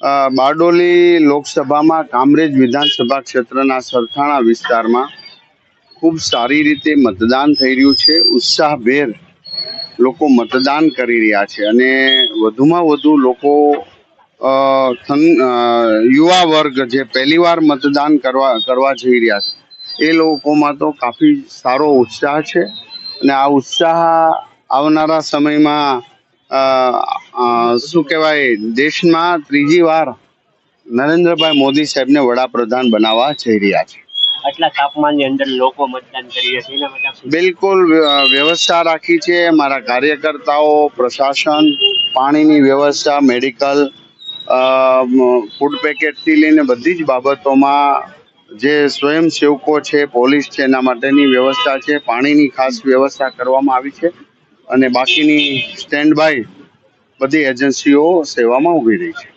બારડોલી લોકસભામાં કામરેજ વિધાનસભા ક્ષેત્રના સરથાણા વિસ્તારમાં ખૂબ સારી રીતે મતદાન થઈ રહ્યું છે. ઉત્સાહભેર લોકો મતદાન કરી રહ્યા છે અને વધુમાં વધુ લોકો યુવા વર્ગ જે પહેલીવાર મતદાન કરવા કરવા જઈ રહ્યા છે, એ લોકોમાં તો કાફી સારો ઉત્સાહ છે. અને આ ઉત્સાહ આવનારા સમયમાં શું કહેવાય દેશમાં ત્રીજી વાર નરેન્દ્રભાઈ મોદી સાહેબને વડાપ્રધાન બનાવવા જઈ રહ્યા છે. આટલા તાપમાનની અંદર લોકો મતદાન કરી રહ્યા છે બિલકુલ વ્યવસ્થા રાખી છે મારા કાર્યકર્તાઓ પ્રશાસન પાણીની વ્યવસ્થા મેડિકલ ફૂડ પેકેટથી લઈને બધી જ બાબતોમાં જે સ્વયંસેવકો છે પોલીસ છે એના માટેની વ્યવસ્થા છે પાણીની ખાસ વ્યવસ્થા કરવામાં આવી છે. અને બાકીની સ્ટેન્ડ બાય બધી એજન્સીઓ સેવામાં ઊભી રહી છે.